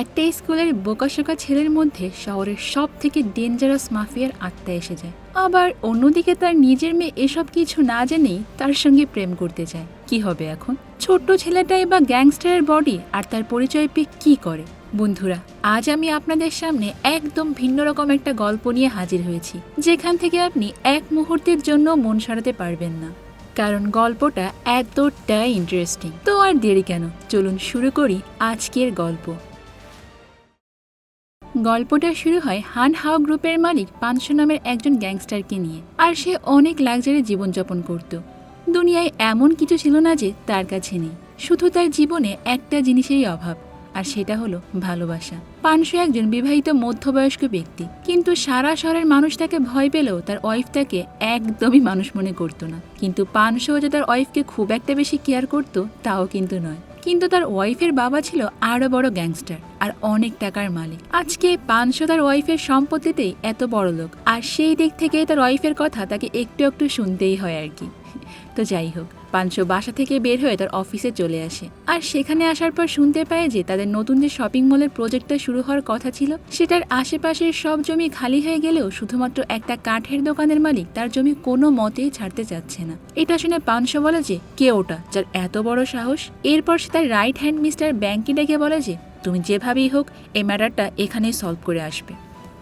একটা স্কুলের বোকাশোকা ছেলের মধ্যে শহরের সব থেকে ডেঞ্জারাস মাফিয়ার আত্মা এসে যায়। আবার অন্যদিকে তার নিজের মেয়ে এসব কিছু না জেনেই তার সঙ্গে প্রেম করতে চায় কি হবে এখন? ছোট্ট ছেলেটাই বা গ্যাংস্টারের বডি আর তার পরিচয় পেয়ে কি করে? বন্ধুরা, আজ আমি আপনাদের সামনে একদম ভিন্ন রকম একটা গল্প নিয়ে হাজির হয়েছি, যেখান থেকে আপনি এক মুহূর্তের জন্য মন সরাতে পারবেন না। কারণ গল্পটা এতটাই ইন্টারেস্টিং তো আর দেরি কেন? চলুন শুরু করি আজকের গল্প। গল্পটা শুরু হয় হান হাও গ্রুপের মালিক পাঁচশো নামের একজন গ্যাংস্টারকে নিয়ে। আর সে অনেক লাক্সারি জীবনযাপন করত। দুনিয়ায় এমন কিছু ছিল না যে তার কাছে নেই। শুধু তার জীবনে একটা জিনিসেরই অভাব, আর সেটা হলো ভালোবাসা। পানশো একজন বিবাহিত মধ্যবয়স্ক ব্যক্তি, কিন্তু সারা শহরের মানুষ তাকে ভয় পেলেও তার ওয়াইফ তাকে একদমই মানুষ মনে করতো না। কিন্তু পানশো যে তার ওয়াইফকে খুব একটা বেশি কেয়ার করতো, তাও কিন্তু নয়। কিন্তু তার ওয়াইফের বাবা ছিল আরও বড় গ্যাংস্টার আর অনেক টাকার মালিক। আজকে পানশো তার ওয়াইফের সম্পত্তিতেই এত বড় লোক, আর সেই দিক থেকে তার ওয়াইফের কথা তাকে একটু একটু শুনতেই হয় আর কি। তো যাই হোক পাঁচশো বাসা থেকে বের হয়ে তার অফিসে চলে আসে। আর সেখানে আসার পর শুনতে পায় যে তাদের নতুন যে শপিং মলের প্রজেক্টটা শুরু হওয়ার কথা ছিল, সেটার আশেপাশের সব জমি খালি হয়ে গেলেও শুধুমাত্র একটা কাঠের দোকানের মালিক তার জমি কোনো মতেই ছাড়তে চাচ্ছে না। এটা শুনে পাঁচশো বলে যে, কে ওটা? যার এত বড় সাহস? এরপর সে তার রাইট হ্যান্ড মিস্টার ব্যাংকে ডেকে বলে যে, তুমি যেভাবেই হোক, এই ম্যাটারটা এখানেই সলভ করে আসবে।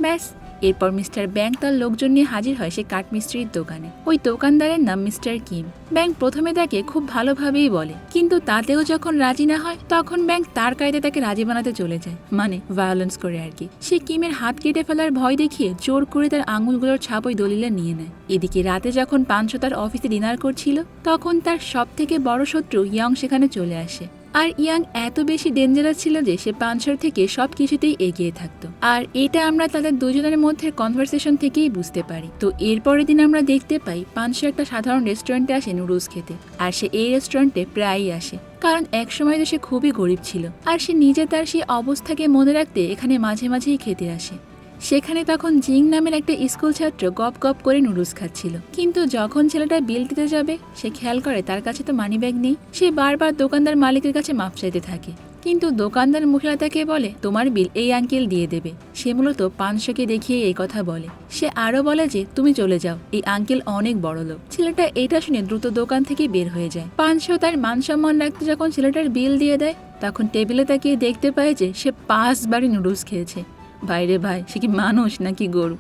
ব্যাস এরপর মিস্টার ব্যাংক তার লোকজন নিয়ে হাজির হয় সে কাঠমিস্ত্রির দোকানে। ওই দোকানদারের নাম মিস্টার কিম। ব্যাংক প্রথমে তাকে খুব ভালোভাবেই বলে। কিন্তু তাতেও যখন রাজি না হয়, তখন ব্যাংক তার কায়দে তাকে রাজি বানাতে চলে যায়। মানে ভায়োলেন্স করে আর কি। সে কিমের হাত কেটে ফেলার ভয় দেখিয়ে জোর করে তার আঙুলগুলোর ছাপ ওই দলিলে নিয়ে নেয়। এদিকে রাতে যখন পাঁচশো তার অফিসে ডিনার করছিল, তখন তার সব থেকে বড় শত্রু ইয়ং সেখানে চলে আসে। আর ইয়াং এত বেশি ডেঞ্জারাস ছিল যে সে পাঁচশোর থেকে সব কিছুতেই এগিয়ে থাকতো। আর এটা আমরা তাদের দুজনের মধ্যে কনভারসেশন থেকেই বুঝতে পারি। তো এরপরের দিন আমরা দেখতে পাই পাঁচশো একটা সাধারণ রেস্টুরেন্টে আসে নুডলস খেতে। আর সে এই রেস্টুরেন্টে প্রায়ই আসে। কারণ একসময় তো সে খুবই গরিব ছিল। আর সে নিজে তার সেই অবস্থাকে মনে রাখতে এখানে মাঝে মাঝেই খেতে আসে। সেখানে তখন জিং নামের একটা স্কুল ছাত্র গপ গপ করে নুডলস খাচ্ছিল। কিন্তু যখন ছেলেটা বিল দিতে যাবে, সে খেয়াল করে তার কাছে তো মানি ব্যাগ নেই। সে বারবার দোকানদার মালিকের কাছে মাপ চাইতে থাকে। কিন্তু দোকানদার মহিলা তাকে বলে, তোমার বিল এই আঙ্কেল দিয়ে দেবে। সে মূলত পাঁচশোকে দেখিয়ে এই কথা বলে। সে আরও বলে যে, তুমি চলে যাও, এই আঙ্কেল অনেক বড় লোক। ছেলেটা এটা শুনে দ্রুত দোকান থেকে বের হয়ে যায়। পাঁচশো তার মান সম্মান রাখতে যখন ছেলেটার বিল দিয়ে দেয়, তখন টেবিলে তাকিয়ে দেখতে পায় যে, সে পাঁচবারই নুডলস খেয়েছে। ভাইরে ভাই, সে কি মানুষ নাকি গরু?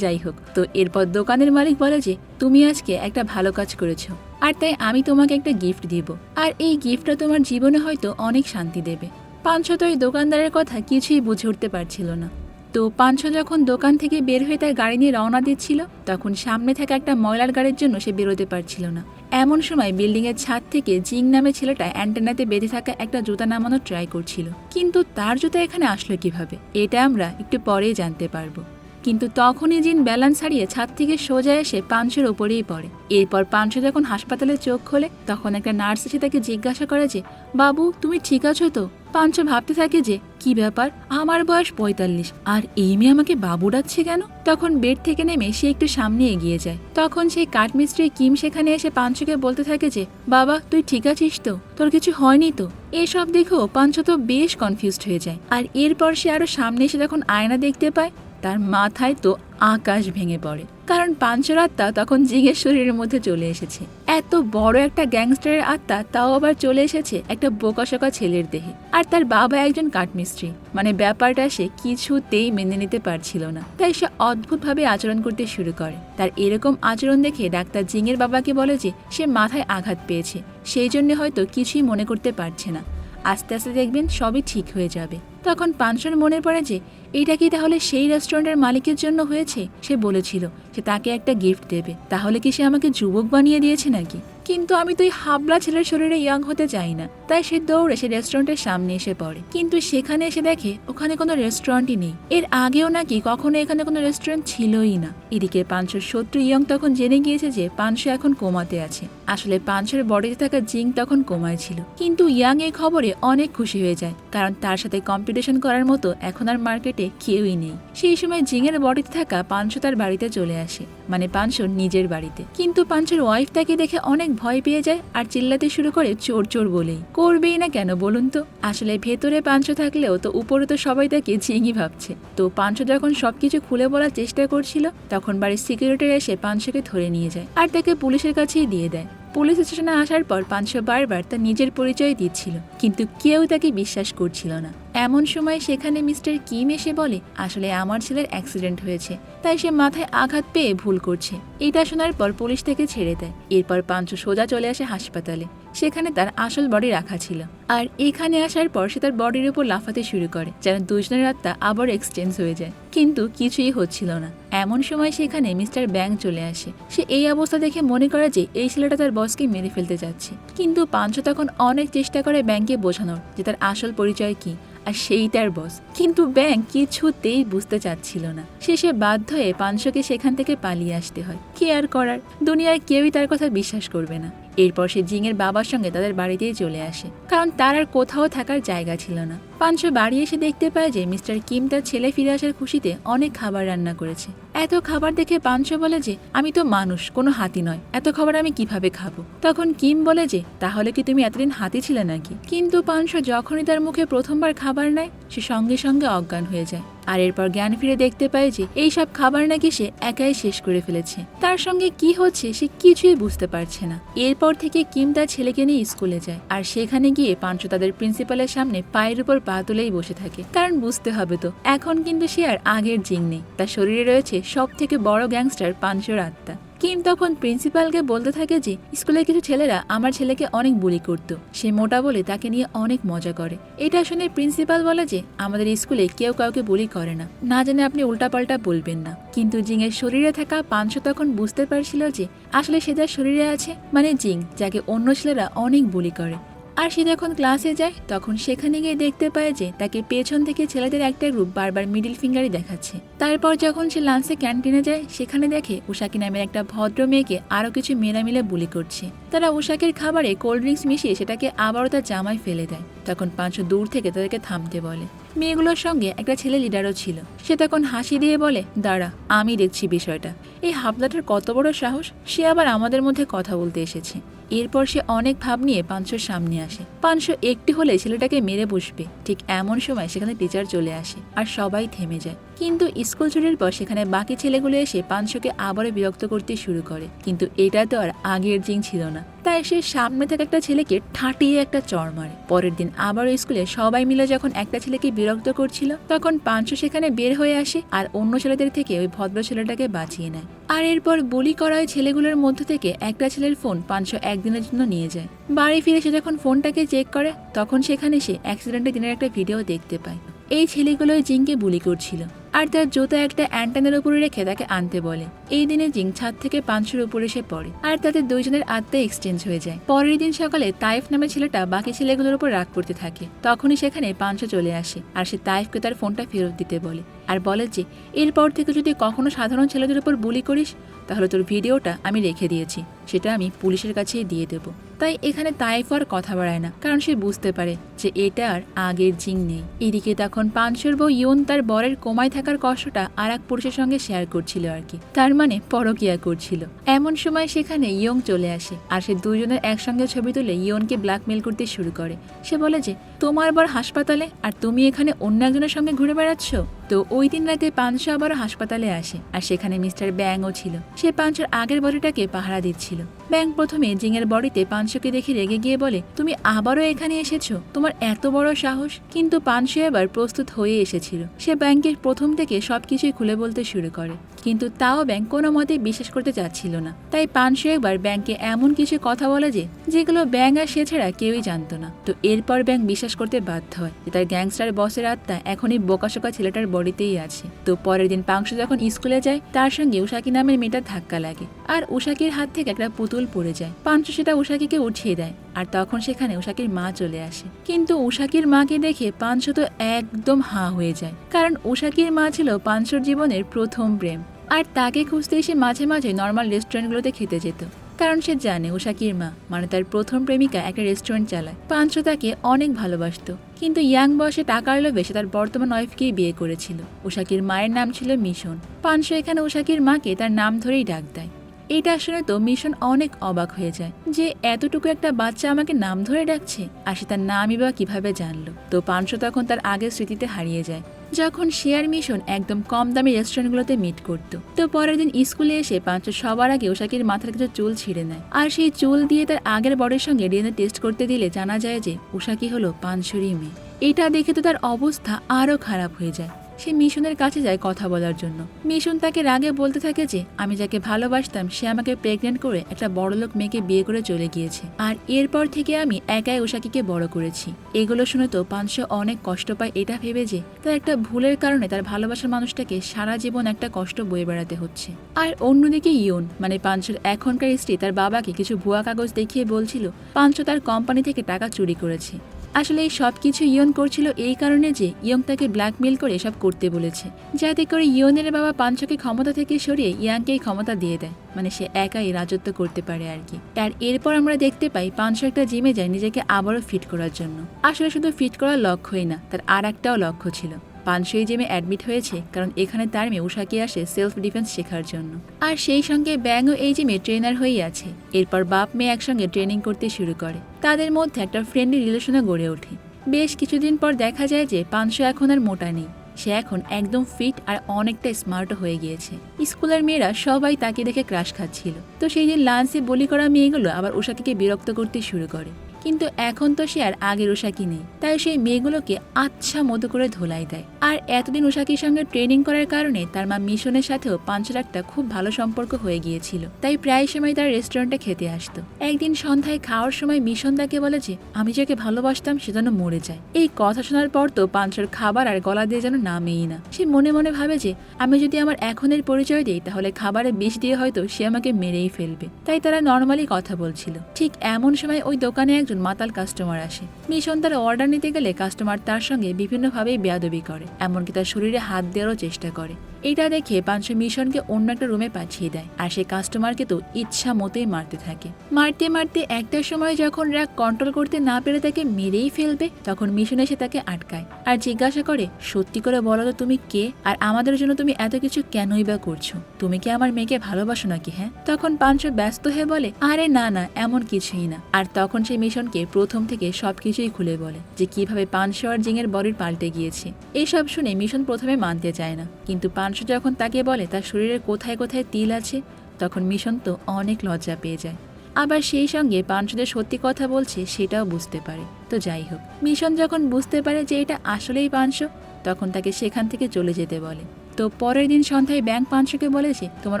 যাই হোক, তো এরপর দোকানের মালিক বলে যে, তুমি আজকে একটা ভালো কাজ করেছ, আর তাই আমি তোমাকে একটা গিফট দিব। আর এই গিফটটা তোমার জীবনে হয়তো অনেক শান্তি দেবে। পাঁচশো তো এই দোকানদারের কথা, কিছুই বুঝে উঠতে পারছিল না। তো পাঁচশো যখন দোকান থেকে বের হয়ে তার গাড়ি নিয়ে রওনা দিচ্ছিল, তখন সামনে থাকা একটা ময়লার গাড়ির জন্য সে বেরোতে পারছিল না। এমন সময় বিল্ডিংয়ের ছাদ থেকে জিং নামে ছেলেটা অ্যান্টেনাতে বেঁধে থাকা একটা জুতা নামানোর ট্রাই করছিল। কিন্তু তার জুতা এখানে আসলো কীভাবে? এটা আমরা একটু পরেই জানতে পারব। কিন্তু তখনই জিন ব্যালান্স হারিয়ে ছাদ থেকে সোজা এসে পাঁচশোর ওপরেই পড়ে। এরপর পাঁচশো যখন হাসপাতালে চোখ খোলে, তখন একটা নার্স এসে তাকে জিজ্ঞাসা করে যে, বাবু, তুমি ঠিক আছো তো? পাঁচশো ভাবতে থাকে যে, কি ব্যাপার? আমার বয়স পঁয়তাল্লিশ, আর এই মেয়ে আমাকে বাবু ডাকছে কেন? তখন বেড থেকে নেমে সে একটু সামনে এগিয়ে যায়। তখন সেই কাঠমিস্ত্রি কিম সেখানে এসে পাঁচশোকে বলতে থাকে যে, বাবা, তুই ঠিক আছিস তো? তোর কিছু হয়নি তো? এসব দেখেও পাঁচশো তো বেশ কনফিউজড হয়ে যায়। আর এরপর সে আরও সামনে এসে যখন আয়না দেখতে পায় তার মাথায় তো আকাশ ভেঙে পড়ে। কারণ পাঞ্চর আত্মা তখন জিগের শরীরের মধ্যে চলে এসেছে। এত বড় একটা গ্যাংস্টারের আত্মা তাও আবার চলে এসেছে একটা বোকাশোকা ছেলের দেহে। আর তার বাবা একজন কাঠমিস্ত্রি। মানে ব্যাপারটা সে কিছুতেই মেনে নিতে পারছিল না। তাই সে অদ্ভুতভাবে আচরণ করতে শুরু করে। তার এরকম আচরণ দেখে ডাক্তার জিংয়ের বাবাকে বলে যে, সে মাথায় আঘাত পেয়েছে। সেই জন্য হয়তো কিছুই মনে করতে পারছে না। আস্তে আস্তে দেখবেন সবই ঠিক হয়ে যাবে। তখন পানশন মনে পড়ে যে, এইটা কি তাহলে সেই রেস্টুরেন্টের মালিকের জন্য হয়েছে? সে বলেছিল, সে তাকে একটা গিফট দেবে। তাহলে কি সে আমাকে যুবক বানিয়ে দিয়েছে নাকি? কিন্তু আমি তো এই হাবলা ছেলের শরীরে ইয়াং হতে চাই না। তাই সে দৌড়ে সে রেস্টুরেন্টের সামনে এসে পড়ে। কিন্তু সেখানে এসে দেখে ওখানে কোনো রেস্টুরেন্টই নেই। এর আগেও নাকি কখনো এখানে কোনো রেস্টুরেন্ট ছিলই না। এদিকে পাঁচশোর শত্রু ইয়ং তখন জেনে গিয়েছে যে পাঁচশো এখন কোমাতে আছে। আসলে পাঁচশোর বডিতে থাকা জিং তখন কোমায় ছিল। কিন্তু ইয়াং এই খবরে অনেক খুশি হয়ে যায়। কারণ তার সাথে কম্পিটিশন করার মতো এখন আর মার্কেটে কেউই নেই। সেই সময় জিংয়ের বডিতে থাকা পাঁচশো তার বাড়িতে চলে আসে। মানে পাঁচশোর নিজের বাড়িতে। কিন্তু পাঁচশোর ওয়াইফ তাকে দেখে অনেক ভয় পেয়ে যায় আর চিল্লাতে শুরু করে চোর চোর বলেই। করবেই না কেন বলুন তো? আসলে ভেতরে পাঞ্চো থাকলেও তো উপরে তো সবাই তাকে ঝিঙি ভাবছে। তো পাঞ্চো যখন সবকিছু খুলে বলার চেষ্টা করছিল, তখন বাড়ির সিকিউরিটি এসে পাঞ্চোকে ধরে নিয়ে যায় আর তাকে পুলিশের কাছেই দিয়ে দেয়। পুলিশ স্টেশনে আসার পর পাঁচশো বারবার তার নিজের পরিচয় দিচ্ছিল, কিন্তু কেউ তাকে বিশ্বাস করছিল না। এমন সময় সেখানে মিস্টার কিম এসে বলে, আসলে আমার ছেলের অ্যাক্সিডেন্ট হয়েছে, তাই সে মাথায় আঘাত পেয়ে ভুল করছে। এটা শোনার পর পুলিশ থেকে ছেড়ে দেয়। এরপর পাঁচশো সোজা চলে আসে হাসপাতালে। সেখানে তার আসল বডি রাখা ছিল। আর এখানে আসার পর সে তার বডির উপর লাফাতে শুরু করে, যেন দুজনের আত্মা আবার এক্সচেঞ্জ হয়ে যায়। কিন্তু কিছুই হচ্ছিল না। এমন সময় সেখানে মিস্টার ব্যাং চলে আসে। সে এই অবস্থা দেখে মনে করে যে এই ছেলেটা তার বসকে মেরে ফেলতে যাচ্ছে। কিন্তু পাঞ্চো তখন অনেক চেষ্টা করে ব্যাংকে বোঝানোর যে তার আসল পরিচয় কি, আর সেই তার বস। কিন্তু ব্যাংক কিছুতেই বুঝতে চাচ্ছিল না। শেষে বাধ্য হয়ে পাঁচশোকে সেখান থেকে পালিয়ে আসতে হয়। কি আর করার? দুনিয়ার কেউই তার কথা বিশ্বাস করবে না। এরপর সে জিংয়ের বাবার সঙ্গে তাদের বাড়িতেই চলে আসে। কারণ তার আর কোথাও থাকার জায়গা ছিল না। পাঁচশো বাড়ি এসে দেখতে পায় যে মিস্টার কিম তার ছেলে ফিরে আসার খুশিতে অনেক খাবার রান্না করেছে। এত খাবার দেখে পাঁচশো বলে যে, আমি তো মানুষ, কোনো হাতি নয়। এত খাবার আমি কীভাবে খাব? তখন কিম বলে যে, তাহলে কি তুমি এতদিন হাতি ছিলে নাকি? কিন্তু পাঁচশো যখনই তার মুখে প্রথমবার খাবার নেয়, সে সঙ্গে সঙ্গে অজ্ঞান হয়ে যায়। আর এরপর জ্ঞান ফিরে দেখতে পায় যে, এই সব খাবার নাকি সে একাই শেষ করে ফেলেছে। তার সঙ্গে কি হচ্ছে, সে কিছুই বুঝতে পারছে না। এরপর থেকে কিম তার ছেলেকে নিয়ে স্কুলে যায়। আর সেখানে গিয়ে পাঞ্চ তাদের প্রিন্সিপালের সামনে পায়ের উপর পা তুলেই বসে থাকে। কারণ বুঝতে হবে তো, এখন কিন্তু সে আর আগের জিং নেই। তার শরীরে রয়েছে সব থেকে বড় গ্যাংস্টার পাঞ্চর আত্মা। কিম তখন প্রিন্সিপালকে বলতে থাকে যে, স্কুলের কিছু ছেলেরা আমার ছেলেকে অনেক বুলি করত। সে মোটা বলে তাকে নিয়ে অনেক মজা করে। এটা শুনে প্রিন্সিপাল বলে যে, আমাদের স্কুলে কেউ কাউকে বুলি করে না। না জানে আপনি উল্টাপাল্টা বলবেন না। কিন্তু জিংয়ের শরীরে থাকা পাঁচশো তখন বুঝতে পারছিল যে, আসলে সে যার শরীরে আছে মানে জিং, যাকে অন্য ছেলেরা অনেক বুলি করে। আর সে যখন ক্লাসে যায়, তখন সেখানে গিয়ে দেখতে পায় যে তাকে পেছন থেকে ছেলেদের একটা গ্রুপ বারবার মিডিল ফিঙ্গারই দেখাচ্ছে। তারপর যখন সে লাঞ্চে ক্যান্টিনে যায়, সেখানে দেখে উষাকি নামের একটা ভদ্র মেয়েকে আরও কিছু মেয়েরা মিলে বুলি করছে। তারা উষাকের খাবারে কোল্ড ড্রিঙ্কস মিশিয়ে সেটাকে আবারও তার জামায় ফেলে দেয়। তখন পাঁচশো দূর থেকে তাদেরকে থামতে বলে। মেয়েগুলোর সঙ্গে একটা ছেলে লিডারও ছিল। সে তখন হাসি দিয়ে বলে, দাঁড়া, আমি দেখছি বিষয়টা। এই হাবলাটার কত বড় সাহস, সে আবার আমাদের মধ্যে কথা বলতে এসেছে। এরপর সে অনেক ভাব নিয়ে পাঁচশোর সামনে আসে। পাঁচশো একটি হলে ছেলেটাকে মেরে বসবে। ঠিক এমন সময় সেখানে টিচার চলে আসে আর সবাই থেমে যায়। কিন্তু স্কুল ছুটির পর সেখানে বাকি ছেলেগুলো এসে পাঁচশোকে আবারও বিরক্ত করতে শুরু করে। কিন্তু এটা তো আর আগের জিং ছিল না। তাই সে সামনে থেকে একটা ছেলেকে ঠাটিয়ে একটা চর মারে। পরের দিন আবারও স্কুলে সবাই মিলে যখন একটা ছেলেকে বিরক্ত করছিল, তখন পাঁচশো সেখানে বের হয়ে আসে আর অন্য ছেলেদের থেকে ওই ভদ্র ছেলেটাকে বাঁচিয়ে নেয়। আর এরপর বুলি করা ওই ছেলেগুলোর মধ্য থেকে একটা ছেলের ফোন পাঁচশো একদিনের জন্য নিয়ে যায়। বাড়ি ফিরে সে যখন ফোনটাকে চেক করে, তখন সেখানে সে অ্যাক্সিডেন্টের দিনের একটা ভিডিও দেখতে পায়। এই ছেলেগুলোই জিংকে বুলি করছিল। আর তার জুতা একটা অ্যান্টানের উপরে রেখে তাকে আনতে বলে। এই দিনে জিং ছাদ থেকে পাঁচশোর উপরে সে পড়ে, আর তাদের দুইজনের আত্মা এক্সচেঞ্জ হয়ে যায়। পরের দিন সকালে তাইফ নামে ছেলেটা বাকি ছেলেগুলোর উপর রাগ করতে থাকে। তখনই সেখানে পাঁচশো চলে আসে, আর সে তাইফকে তার ফোনটা ফেরত দিতে বলে, আর বলে যে, এরপর থেকে যদি কখনো সাধারণ ছেলেদের উপর বুলি করিস তাহলে তোর ভিডিওটা আমি রেখে দিয়েছি। সেটা আমি পুলিশের কাছেই দিয়ে দেব। তাই এখানে তাইফ আর কথা বাড়ায় না, কারণ সে বুঝতে পারে যে এটা আর আগের জিং নেই। এদিকে তখন পাঁচশোর বউ ইয়ন তার বরের কোমায় থাকার কষ্টটা আর এক পুরুষের সঙ্গে শেয়ার করছিল আর কি। তার মানে পরকিয়া করছিল। এমন সময় সেখানে ইয়ং চলে আসে, আর সে দুজনের একসঙ্গে ছবি তুলে ইয়নকে ব্ল্যাকমেল করতে শুরু করে। সে বলে যে, তোমার বর হাসপাতালে, আর তুমি এখানে অন্য একজনের সঙ্গে ঘুরে বেড়াচ্ছ? তো ওই দিন রাতে পাঁচশো আবারও হাসপাতালে আসে, আর সেখানে মিস্টার ব্যাংও ছিল। সে পাঁচশোর আগের বডিটাকে পাহারা দিচ্ছিল। ব্যাং প্রথমে জিংয়ের বডিতে পাঁচশোকে দেখে রেগে গিয়ে বলে, তুমি আবারও এখানে এসেছ? তোমার এত বড় সাহস? কিন্তু পাঁচশো এবার প্রস্তুত হয়ে এসেছিল। সে ব্যাংকের প্রথম থেকে সবকিছুই খুলে বলতে শুরু করে। কিন্তু তাও ব্যাংক কোনো মতে বিশ্বাস করতে চাচ্ছিল না। তাই পাঁচশো একবার ব্যাংকে এমন কিছু কথা বলে যে, যেগুলো ব্যাং আর সে ছাড়া কেউই জানতো না। তো এরপর ব্যাংক বিশ্বাস করতে বাধ্য হয় যে তার গ্যাংস্টার বসের আত্মা এখনই বোকাশোকা ছেলেটার বডিতেই আছে। তো পরের দিন পাংশু যখন স্কুলে যায়, তার সঙ্গে উষাকি নামের মেয়েটার ধাক্কা লাগে। আর উষাকির হাত থেকে একটা পুতুল পড়ে যায়। পাঞ্চু সেটা উষাকিকে উঠিয়ে দেয় আর তখন সেখানে উষাকির মা চলে আসে। কিন্তু উষাকির মাকে দেখে পাঞ্চু তো একদম হাঁ হয়ে যায়। কারণ উষাকির মা ছিল পাঞ্চুর জীবনের প্রথম প্রেম। আর তাকে খুঁজতে এসে মাঝে মাঝে নর্মাল রেস্টুরেন্টগুলোতে খেতে যেত। কারণ সে জানে উষাকির মা মানে তার প্রথম প্রেমিকা, একটা রেস্টুরেন্ট চালায়। পাঞ্চু তাকে অনেক ভালোবাসতো। কিন্তু ইয়াং বয়সে টাকার লোভে সে তার বর্তমান ওয়াইফকেই বিয়ে করেছিল। উষাকির মায়ের নাম ছিল মিশন। পাঞ্চু এখানে উষাকির মাকে তার নাম ধরেই ডাক দেয়। এটা শুনে তো মিশন অনেক অবাক হয়ে যায় যে এতটুকু একটা বাচ্চা আমাকে নাম ধরে ডাকছে আর সে তার নামই বা কীভাবে জানলো। তো পাঁচশো তখন তার আগের স্মৃতিতে হারিয়ে যায়, যখন শেয়ার মিশন একদম কম দামি রেস্টুরেন্টগুলোতে মিট করতো। তো পরের দিন স্কুলে এসে পাঁচশো সবার আগে ওশাকির মাথার কিছু চুল ছিঁড়ে নেয় আর সেই চুল দিয়ে তার আগের বরের সঙ্গে ডিএনএ টেস্ট করতে দিলে জানা যায় যে ওশাকি হলো পাঁচশোরই মেয়ে। এটা দেখে তো তার অবস্থা আরও খারাপ হয়ে যায়। সে মিশনের কাছে যায় কথা বলার জন্য। মিশন তাকে রাগে বলতে থাকে যে, আমি যাকে ভালোবাসতাম, সে আমাকে প্রেগনেন্ট করে একটা বড়লোক মেয়েকে বিয়ে করে চলে গিয়েছে। আর এরপর থেকে আমি একাই ওশাকিকে বড় করেছি। এগুলো শুনে তো পাঁচশো অনেক কষ্ট পায় এটা ভেবে যে, তার একটা ভুলের কারণে তার ভালোবাসার মানুষটাকে সারা জীবন একটা কষ্ট বয়ে বেড়াতে হচ্ছে। আর অন্যদিকে ইয়ন মানে পাঁচশোর এখনকার স্ত্রী, তার বাবাকে কিছু ভুয়া কাগজ দেখিয়ে বলছিল পাঁচশো তার কোম্পানি থেকে টাকা চুরি করেছে। আসলে এই সব কিছু ইয়ন করছিল এই কারণে যে ইয়ং তাকে ব্ল্যাকমেল করে এসব করতে বলেছে। যাতে করে ইয়নের বাবা পাঞ্চকে ক্ষমতা থেকে সরিয়ে ইয়াংকেই ক্ষমতা দিয়ে দেয়। মানে সে একাই রাজত্ব করতে পারে আর কি। আর এরপর আমরা দেখতে পাই পাঁচশো একটা জিমে যায় নিজেকে আবারও ফিট করার জন্য। আসলে শুধু ফিট করার লক্ষ্যই না, তার আর একটাও লক্ষ্য ছিল। পানসই জিমে অ্যাডমিট হয়েছে, কারণ এখানে তার মেয়ে উষাকি আসে সেলফ ডিফেন্স শেখার জন্য। আর সেই সঙ্গে ব্যাংও এই জিমে ট্রেনার হয়েই আছে। এরপর বাপ মেয়ে একসঙ্গে ট্রেনিং করতে শুরু করে। তাদের মধ্যে একটা ফ্রেন্ডলি রিলেশনও গড়ে ওঠে। বেশ কিছুদিন পর দেখা যায় যে পাঁচশো এখন আর মোটা নেই। সে এখন একদম ফিট আর অনেকটা স্মার্ট হয়ে গিয়েছে। স্কুলের মেয়েরা সবাই তাকে দেখে ক্রাশ খাচ্ছিল। তো সেই দিন লাঞ্চে বলি করা মেয়েগুলো আবার উষাকিকে বিরক্ত করতে শুরু করে। কিন্তু এখন তো সে আর আগের উষাকি নেই। তাই সেই মেয়েগুলোকে আচ্ছা মতো করে ধোলাই দেয়। আর এতদিন উষাকির সঙ্গে ট্রেনিং করার কারণে তার মা মিশনের সাথেও পাঁচের একটা খুব ভালো সম্পর্ক হয়ে গিয়েছিল। তাই প্রায় সময় তার রেস্টুরেন্টে খেতে আসতো। একদিন সন্ধ্যায় খাওয়ার সময় মিশন তাকে বলে যে, আমি যাকে ভালোবাসতাম, সে যেন মরে যায়। এই কথা শোনার পর তো পাঁচের খাবার আর গলা দিয়ে যেন নামেই না। সে মনে মনে ভাবে যে, আমি যদি আমার এখনের পরিচয় দিই, তাহলে খাবারে বিষ দিয়ে হয়তো সে আমাকে মেরেই ফেলবে। তাই তারা নর্মালি কথা বলছিল। ঠিক এমন সময় ওই দোকানে একজন মাতাল কাস্টমার আসে। মিশন তার অর্ডার নিতে গেলে কাস্টমার তার সঙ্গে বিভিন্নভাবেই বেয়াদবি করে, এমনকি তার শরীরে হাত দেওয়ারও চেষ্টা করে। এটা দেখে পাঁচশো মিশনকে অন্য একটা রুমে পাঠিয়ে দেয়, আর সে কাস্টমারকে তো ইচ্ছা মতোই মারতে থাকে। মারতে মারতে একটা সময় যখন রাগ কন্ট্রোল করতে না পেরে তাকে মেরেই ফেলবে, তখন মিশন এসে তাকে আটকায়। আর জিজ্ঞাসা করে, সত্যি করে বলো তো তুমি কে? আর আমাদের জন্য তুমি এত কিছু কেনই বা করছ? তুমি কি আমার মেয়েকে ভালোবাসো নাকি হ্যাঁ? তখন পাঁচশো ব্যস্ত হয়ে বলে, আরে না না, এমন কিছুই না। আর তখন সে মিশনকে প্রথম থেকে সবকিছুই খুলে বলে, যে কীভাবে পাঁচশো আর জিঙের বডির পাল্টে গিয়েছে। এইসব শুনে মিশন প্রথমে মানতে চায় না, কিন্তু পাঁচশো যখন তাকে বলে তার শরীরের কোথায় কোথায় তিল আছে, তখন মিশন তো অনেক লজ্জা পেয়ে যায়। আবার সেই সঙ্গে পানসুদের সত্যি কথা বলছে সেটাও বুঝতে পারে। তো যাই হোক, মিশন যখন বুঝতে পারে যে এটা আসলেই পানসু, তখন তাকে সেখান থেকে চলে যেতে বলে। তো পরের দিন সন্ধ্যায় ব্যাংক পাঁচশোকে বলেছে, তোমার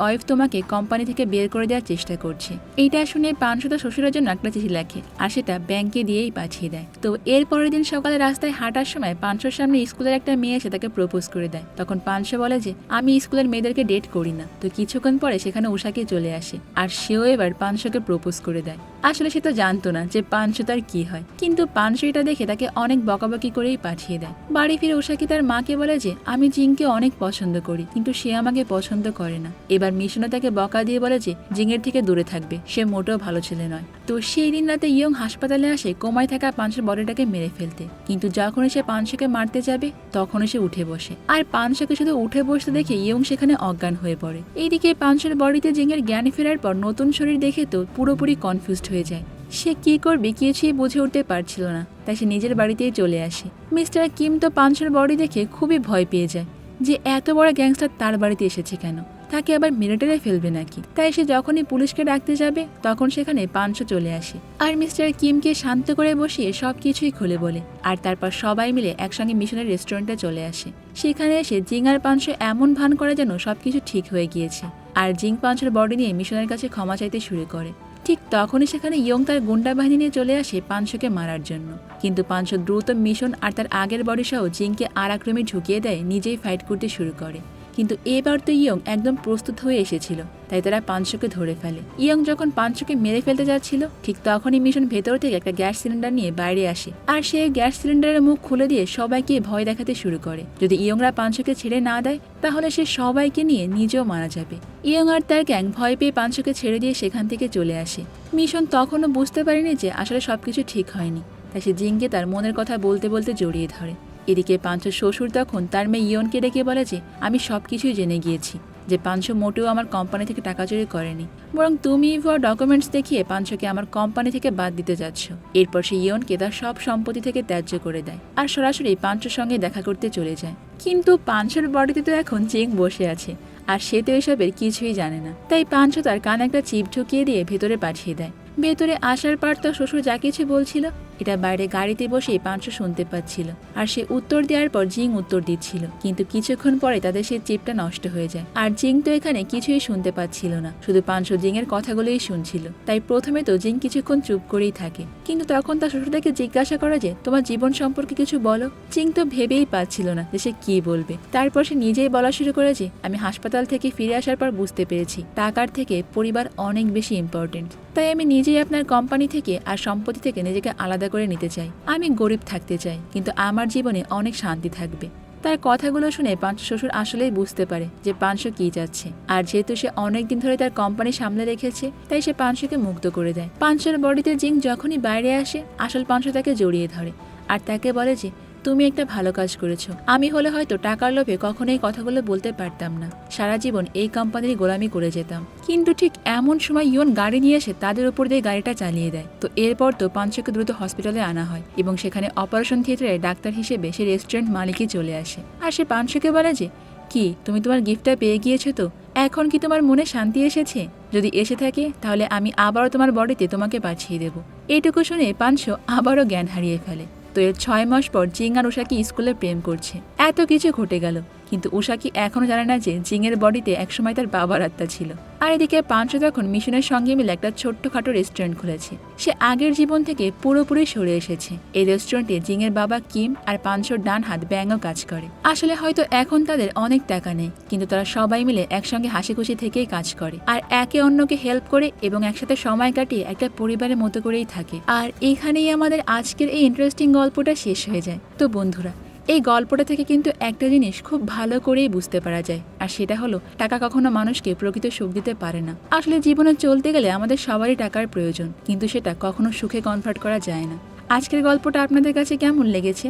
ওয়াইফ তোমাকে কোম্পানি থেকে বের করে দেওয়ার চেষ্টা করছে। এইটা শুনে পাঁচশো তো শ্বশুরের জন্য একটা চিঠি লেখে আর সেটা ব্যাংকে দিয়েই পাঠিয়ে দেয়। তো এর পরের দিন সকালে রাস্তায় হাঁটার সময় পাঁচশোর সামনে স্কুলের একটা মেয়ে এসে তাকে প্রপোজ করে দেয়। তখন পাঁচশো বলে যে, আমি স্কুলের মেয়েদেরকে ডেট করি না। তো কিছুক্ষণ পরে সেখানে উষাকে চলে আসে আর সেও এবার পাঁচশোকে প্রপোজ করে দেয়। আসলে সে তো জানতো না যে পাঁচশো তার কি হয়। কিন্তু পাঁচশো এটা দেখে তাকে অনেক বকাবকি করেই পাঠিয়ে দেয়। বাড়ি ফিরে উষাকে তার মাকে বলে যে, আমি জিংকে অনেক পছন্দ করি, কিন্তু সে আমাকে পছন্দ করে না। এবার মিশনে তাকে বকা দিয়ে বলে যে, জিঙের থেকে দূরে থাকবে, সে মোটেও ভালো ছেলে নয়। তো সেই দিন রাতে ইয়ং হাসপাতালে আসে কোমায় থাকা পাঁচশোর বডিটাকে মেরে ফেলতে। কিন্তু যখন সে পাঁচশোকে মারতে যাবে তখন সে উঠে বসে। আর পাঁচশোকে শুধু উঠে বসতে দেখে ইয়ং সেখানে অজ্ঞান হয়ে পড়ে। এইদিকে পাঁচশোর বডিতে জিংয়ের জ্ঞান ফেরার পর নতুন শরীর দেখে তো পুরোপুরি কনফিউজড হয়ে যায়। সে কি করবে কিছুই বুঝে উঠতে পারছিল না, তাই সে নিজের বাড়িতেই চলে আসে। মিস্টার কিম তো পাঁচশোর বডি দেখে খুবই ভয় পেয়ে যায়। যে এত বড় গ্যাংস্টার তার বাড়িতে এসেছে কেন? তাকে আবার মিলিটারে ফেলবে নাকি? তাই সে যখনই পুলিশকে ডাকতে যাবে, তখন সেখানে পাঁচশো চলে আসে। আর মিস্টার কিমকে শান্ত করে বসিয়ে সব কিছুই খুলে বলে। আর তারপর সবাই মিলে একসঙ্গে মিশনের রেস্টুরেন্টে চলে আসে। সেখানে এসে জিং আর পাঁচশো এমন ভান করে যেন সবকিছু ঠিক হয়ে গিয়েছে। আর জিং পাঁচশোর বডি নিয়ে মিশনের কাছে ক্ষমা চাইতে শুরু করে। ঠিক তখনই সেখানে ইয়ং তার গুন্ডা বাহিনী নিয়ে চলে আসে পানশোকে মারার জন্য। কিন্তু পানশো দ্রুত মিশন আর তার আগের বডি সহ জিংকে আরাক্রমে ঢুকিয়ে দেয়, নিজেই ফাইট করতে শুরু করে। কিন্তু এবার তো ইয়ং একদম প্রস্তুত হয়ে এসেছিল, তাই তারা পাঁচশোকে ধরে ফেলে। ইয়ং যখন পাঁচশোকে মেরে ফেলতে যাচ্ছিল, ঠিক তখনই মিশন ভেতর থেকে একটা গ্যাস সিলিন্ডার নিয়ে বাইরে আসে। আর সে গ্যাস সিলিন্ডারের মুখ খুলে দিয়ে সবাইকে ভয় দেখাতে শুরু করে। যদি ইয়ংরা পাঁচশোকে ছেড়ে না দেয়, তাহলে সে সবাইকে নিয়ে নিজেও মারা যাবে। ইয়ং আর তার গ্যাং ভয় পেয়ে পাঁচশোকে ছেড়ে দিয়ে সেখান থেকে চলে আসে। মিশন তখনও বুঝতে পারেনি যে আসলে সবকিছু ঠিক হয়নি, তাই সে জিংকে তার মনের কথা বলতে বলতে জড়িয়ে ধরে। এদিকে পাঁচশো শ্বশুর তখন তার মেয়ে ইয়নকে ডেকে বলে যে, আমি সব কিছুই জেনে গিয়েছি যে পাঁচশো মোটেও আমার কোম্পানি থেকে টাকা চুরি করেনি। বরং তুমি ভুয়া ডকুমেন্টস দেখিয়ে পাঁচশোকে আমার কোম্পানি থেকে বাদ দিতে যাচ্ছ। এরপর সে ইয়নকে তার সব সম্পত্তি থেকে ত্যায্য করে দেয় আর সরাসরি পাঁচশোর সঙ্গে দেখা করতে চলে যায়। কিন্তু পাঁচশোর বডিতে তো এখন চিং বসে আছে আর সে তো এসবের কিছুই জানে না। তাই পাঁচশো তার কানে একটা চিপ ঢুকিয়ে দিয়ে ভেতরে পাঠিয়ে দেয়। ভেতরে আসার পর তো শ্বশুর যা কিছু বলছিল এটা বাইরে গাড়িতে বসেই পাঁচশো শুনতে পাচ্ছিল। আর সে উত্তর দেওয়ার পর জিং উত্তর দিচ্ছিল, কিন্তু কিছুক্ষণ পরে তাদের সেই চিপটা নষ্ট হয়ে যায়। আর জিং তো এখানে কিছুই শুনতে পাচ্ছিল না, শুধু পাঁচশো জিংয়ের কথাগুলোই শুনছিল। তাই প্রথমে তো জিং কিছুক্ষণ চুপ করেই থাকে। কিন্তু তখন তার শ্বশুরটাকে জিজ্ঞাসা করা যে, তোমার জীবন সম্পর্কে কিছু বলো? জিং তো ভেবেই পাচ্ছিল না যে সে কি বলবে। তারপর সে নিজেই বলা শুরু করে যে, আমি হাসপাতাল থেকে ফিরে আসার পর বুঝতে পেরেছি, টাকার থেকে পরিবার অনেক বেশি ইম্পর্টেন্ট তাই আমি নিজেই আপনার কোম্পানি থেকে আর সম্পত্তি থেকে নিজেকে আলাদা করে নিতে চাই। আমি গরিব থাকতে চাই, কিন্তু আমার জীবনে অনেক শান্তি থাকবে। তার কথাগুলো শুনে পাঁচ শ্বশুর আসলেই বুঝতে পারে যে পাঁচশো কি যাচ্ছে আর যেহেতু সে অনেকদিন ধরে তার কোম্পানি সামলে রেখেছে, তাই সে পাঁচশোকে মুক্ত করে দেয়। পাঁচশোর বডিতে জিং যখনই বাইরে আসে, আসল পাঁচশো তাকে জড়িয়ে ধরে। আর তাকে বলে যে তুমি একটা ভালো কাজ করেছ। আমি হলে হয়তো টাকার লোভে কখনোই কথাগুলো বলতে পারতাম না। সারা জীবন এই কোম্পানির গোলামি করে যেতাম। কিন্তু ঠিক এমন সময় ইয়ন গাড়ি নিয়ে এসে তাদের উপর দিয়ে গাড়িটা চালিয়ে দেয়। তো এরপর তো পাঁচশোকে দ্রুত হসপিটালে আনা হয় এবং সেখানে অপারেশন থিয়েটারে ডাক্তার হিসেবে সে রেস্টুরেন্ট মালিকই চলে আসে। আর সে পাঁচশোকে বলে যে, কি, তুমি তোমার গিফটটা পেয়ে গিয়েছো তো? এখন কি তোমার মনে শান্তি এসেছে? যদি এসে থাকে, তাহলে আমি আবারও তোমার বডিতে তোমাকে পাঠিয়ে দেবো। এইটুকু শুনে পাঁচশো আবারও জ্ঞান হারিয়ে ফেলে। তো এর ছয় মাস পর জিং আর স্কুলে প্রেম করছে। এত কিছু ঘটে গেল। কিন্তু উষাকি এখনও জানে না যে জিংয়ের বডিতে একসময় তার বাবার আত্মা ছিল। আর এদিকে পাঁচশো তখন মিশনের সঙ্গে মিলে একটা ছোট্টখাটো রেস্টুরেন্ট খুলেছে, সে আগের জীবন থেকে পুরোপুরি সরে এসেছে। এই রেস্টুরেন্টে জিংয়ের বাবা কিম আর পাঁচশোর ডান হাত ব্যাঙও কাজ করে। আসলে হয়তো এখন তাদের অনেক টাকা নেই, কিন্তু তারা সবাই মিলে একসঙ্গে হাসি খুশি থেকেই কাজ করে। আর একে অন্যকে হেল্প করে এবং একসাথে সময় কাটিয়ে একটা পরিবারের মতো করেই থাকে। আর এখানেই আমাদের আজকের এই ইন্টারেস্টিং গল্পটা শেষ হয়ে যায়। তো বন্ধুরা এই গল্পটা থেকে কিন্তু একটা জিনিস খুব ভালো করেই বুঝতে পারা যায়, আর সেটা হলো টাকা কখনো মানুষকে প্রকৃত সুখ দিতে পারে না। আসলে জীবনে চলতে গেলে আমাদের সবারই টাকার প্রয়োজন, কিন্তু সেটা কখনো সুখে কনভার্ট করা যায় না। আজকের গল্পটা আপনাদের কাছে কেমন লেগেছে?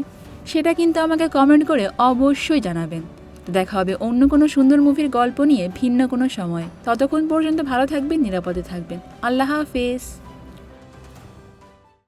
সেটা কিন্তু আমাকে কমেন্ট করে অবশ্যই জানাবেন। তো দেখা হবে অন্য কোনো সুন্দর মুভির গল্প নিয়ে ভিন্ন কোনো সময়। ততক্ষণ পর্যন্ত ভালো থাকবেন, নিরাপদে থাকবেন। আল্লাহ হাফেজ।